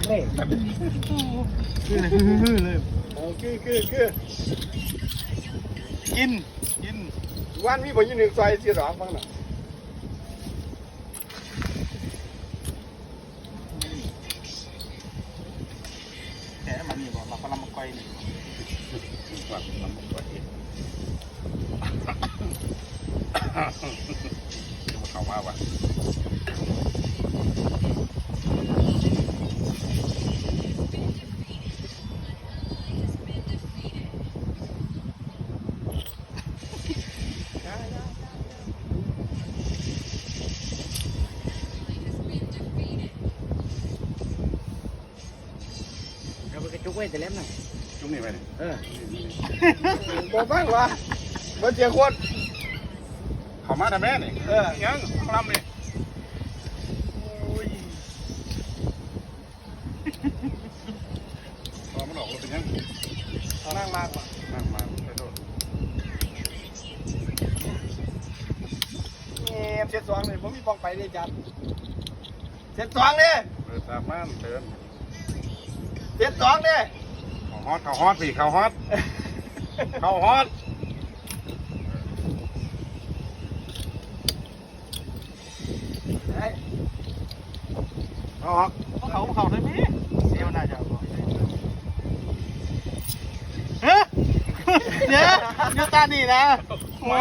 ากเลยคือเลยคือเลยโอ้คือคือคือกินกินวันมีบ่อยู่หนึ่งซอยสิหรอกบ้างน่ะแกมันนี่บอกเราพลังมาไกลนี่ว่าลำบากกว่าอีกเข้ามาว่ะ เอาไปกระ จุกไว้แต่เล่มน่ะจุ่มนี่ไปนี่เออบอกบ้างวะบ่เจียงคนเข้ามาแต่แม่นี่เออยังลำนี่โอ้ยตอนมันออกรถเป็นยังนั่งมากว่ะนั่งมากไปโทษเงียบเช็ดสองเลยผมมีปองไปเลยจัดเช็ดสองเลยเปิดตามม่านเดิน เช็ดสองเลยเขาฮอตเขาฮอตสิเขาฮอตเขาฮอตเฮ้ยเขาฮอตเขาเขาเขาได้ไหมเสียวน่าจะบอกเฮ้ยเดี๋ยวยูตานี่นะโอ้ย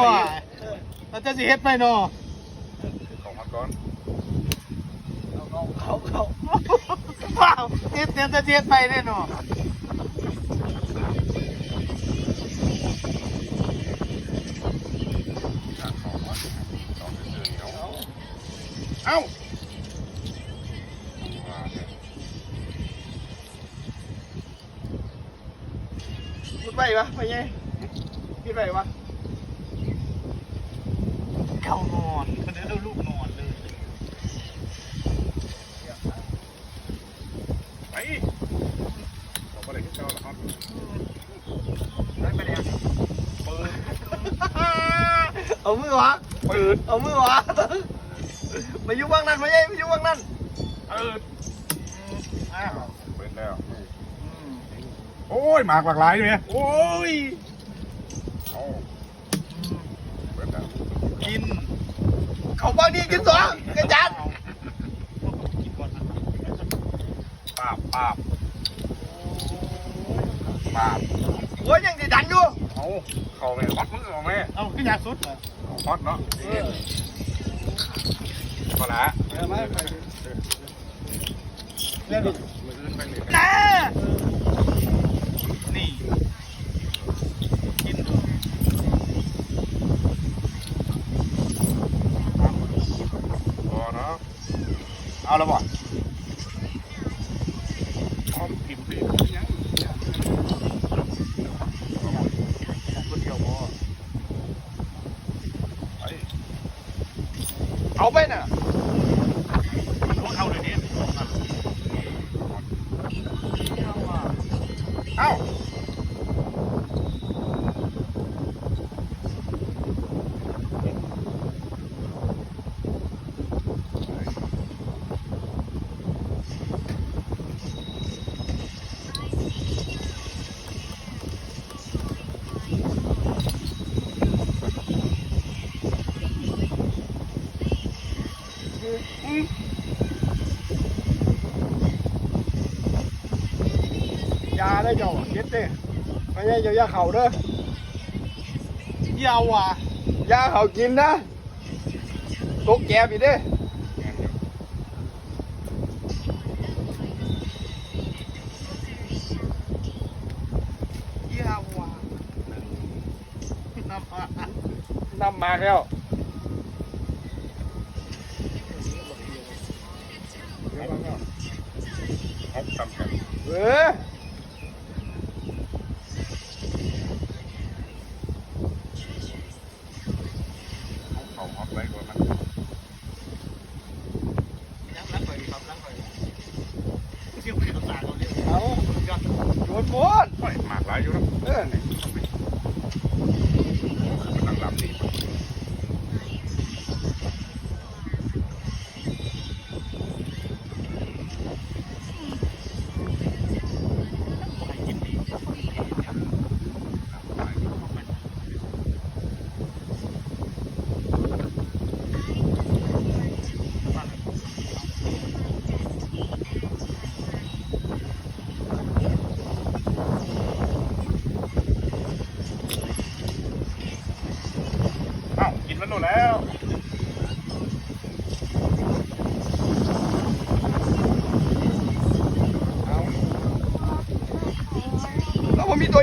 เราจะสิเฮ็ดไปเนาะเขาฮอตก่อนเขาเขาว้า วเฮ็ดเดี๋ยวจะเฮ็ดไปแน่เนาะเขาฮอนเอ้าว่าเนี่ยพูดไปวะไปไงคิดไปวะเขานอนเลย ไปเขาไม่ได้คิดเจ้าละฮอต ไป เลยเปิดเอามือวะเปิดเอามือวะมาอยู่ว่างนั้นไปไงมาอยู่ว่างนั้นเปิดอ้าวเปิดแล้วโอ้ยหมากหลากหลายเนี่ยโอ้ยเอาเปิดแล้วกิน เขาบางดีกินสองกระจันกินก่อนนะปาบปาบ ปาบโอ้ยยังจะดันอยู่เอาเขาแม่ฮอตมึงเอาแม่เอาขึ้นอยากสุดเหรอฮอตเนาะพอละเออมาไปเรื่องมืออื่นไปเลยนะนี่กินดูพอเนาะเอาแล้วบ่ พร้อมพิมพ์สิยัง คนเดียวบ่ ไป เอาไปน่ะ ต้องเข้าเลยเนี่ย เอ้า ยาได้เจ้าเย็ดเด้ไปไงเจ้ายาเข่าเด้อยาวอะยาเข่ากินนะตกแกบอีกเด้ยาวอะน้ำอะนำมาแล้ว ฮอตทำกันเออเขาฮอตไว้ก่อนมันล้างล้างไปครับล้างไปเที่ยวไปกับตาเราเนี่ยเอายอดโยนหมดโอ้ยหมากหลายอยู่นะเออนี่มันนั่งหลับนี่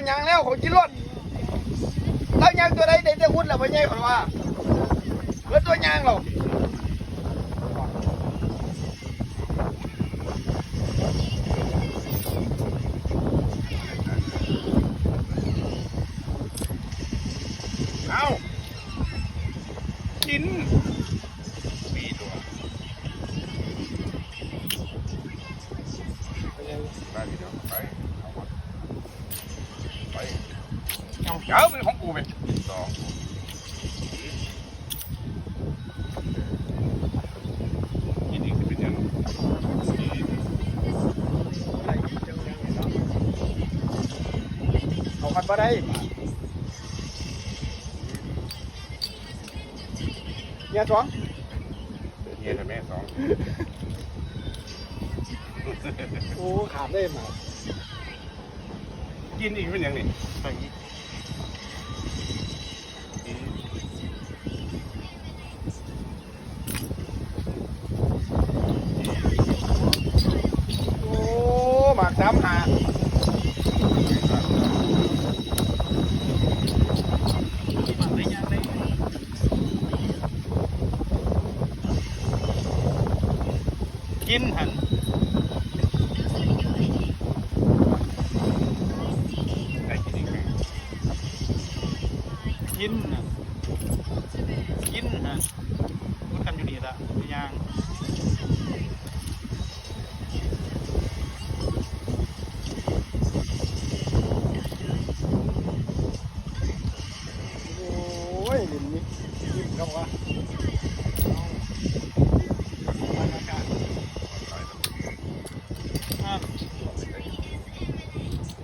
ยังแล้วของกินรถแล้วยังตัวใดได้แต่หุ้นแล้วพ่อใหญ่ข่อยว่าเมื่อตัวยางหราเอากินมีตัวได้ทีเดียวไปเอาวะไปเอาเจ้าเป็นของกูไปสองกินอีกจะเป็นยัง เอาคันบ่ได้เนี่ยสองเฮียแต่แม่สองโอ้ขาดได้มากินอีกเป็นยังนี่ โอ้หมากสามหา กินหัน ได้กินอีกไหม กินน่ะกินหันพูดกันอยู่นี่ละไปย่าง ยลิ้นนี่ยิ้มครับว่าบรรยากาศอะ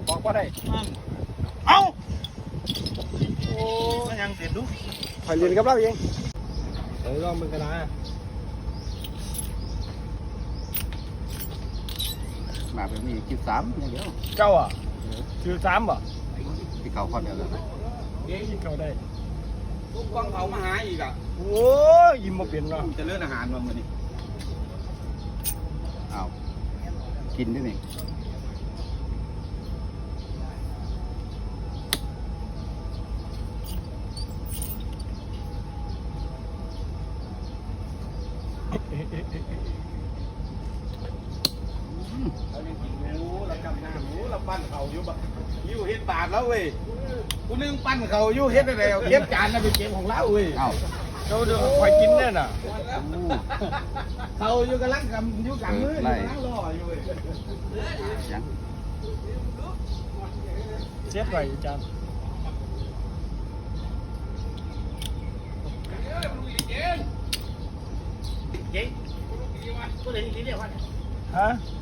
บอกว่าได้เอ้าโอ้ก็ยังเสร็จดูข่อยเรียนกับเราเองเออลองมึงกันนะมาแบบนี้คิดสามอย่างเดียวเก้าอะคือสามบ่ที่เขาคนเดียวกันเอ๊ะเก้าได้ ลูกกองเขามาหาอีกอะโอ้ยยิ้มมาเปลี่ยนเนาะจะเลื่อนอาหารมาเมื่อนี้เอากินด้วยนี่ เรายังกินหมูเรากำน้ำหมูเราปั้นเขาอยู่บ่อยู่เฮ็ดบาทแล้วเว้ยกูนึงปั้นเขาอยู่เฮ็ดได้แล้วเก็บจานน่ะเป็นเก็บของเราเว้ยเอาเขาเดี๋ยวคอยกินแน่น่ะอู้เขาอยู่กำลังกำอยู่กลางมืออยู่ไล่กำลังรออยู่เว้ยยังเสียไว้จานฮะไม่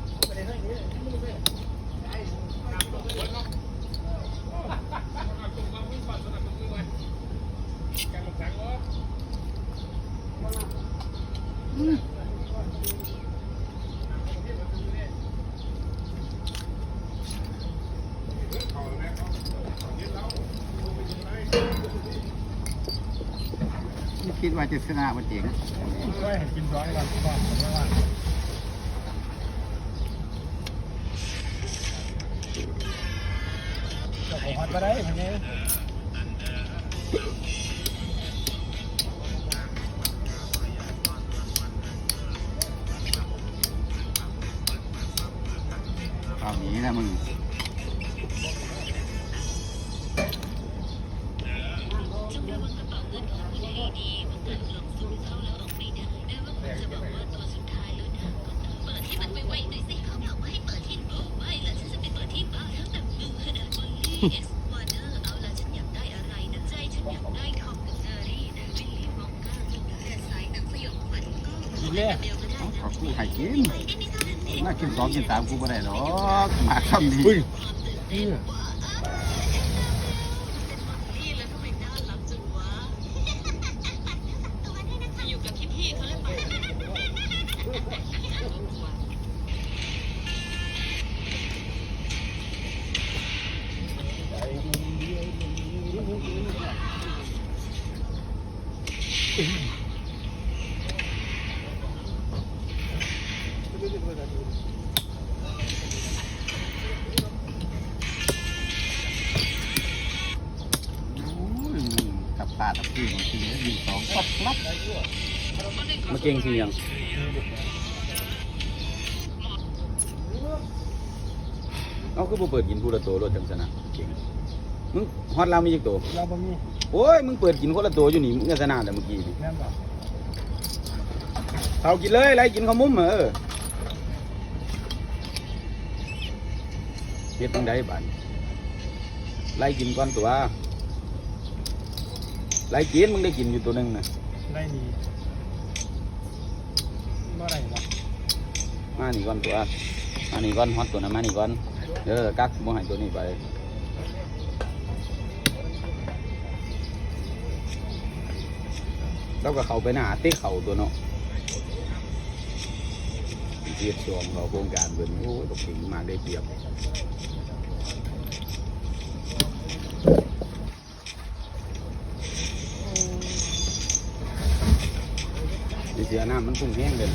คิดว่าจะชนะมันเจ๋งช่วยให้กินร้อยวันก่อนผมว่า จะขอฮอตมาได้พันนี้เอาหนีนะมึง กินเลยขอกูให้กินน่ากินสองกินสามกูไม่ได้หรอกมาคำนี้ กับปลาตะกี้บางทียิงสองปั๊บปั๊บมาเก่งทียังเอาคือบ่เปิดกินผู้ละตรถจังสนะเก่งมึงฮอตเรามีจักตเราบ่มีโอ้ยมึงเปิดกินคนละตอยู่นี่มึงก็สนะแต่เมื่อกี้เขากินเลยไรกินข้าวมุ้มเออ เฮ็ดจังไดบัดไล่กินก่อนตัวไล่กินมึงได้กินอยู่ตัวหนึงนะได้นี่บ่ได้บ่มานี่ก่อนตัวมานี่ก่อนฮอตตัวนั้นมานี่ก่อนเดี๋ยวเรากักบ่ให้ตัวนี้ไปแล้วก็เขาไปหน้าติ๊กเขาตัวเนาะเทียบชมเราโครงการเบิ่นโอ้ยตกถึงมาได้เปรียบ เสียน้ำมันพุ่งแห้งเลย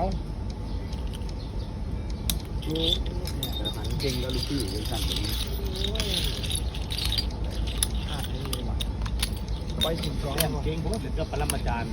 เอาแต่หันเก่งแล้วลูกพี่ยังสั่นอยู่นี่ขาดเลยว่ะไปถึงกองเก่งผมถึงกับปรมาจารย์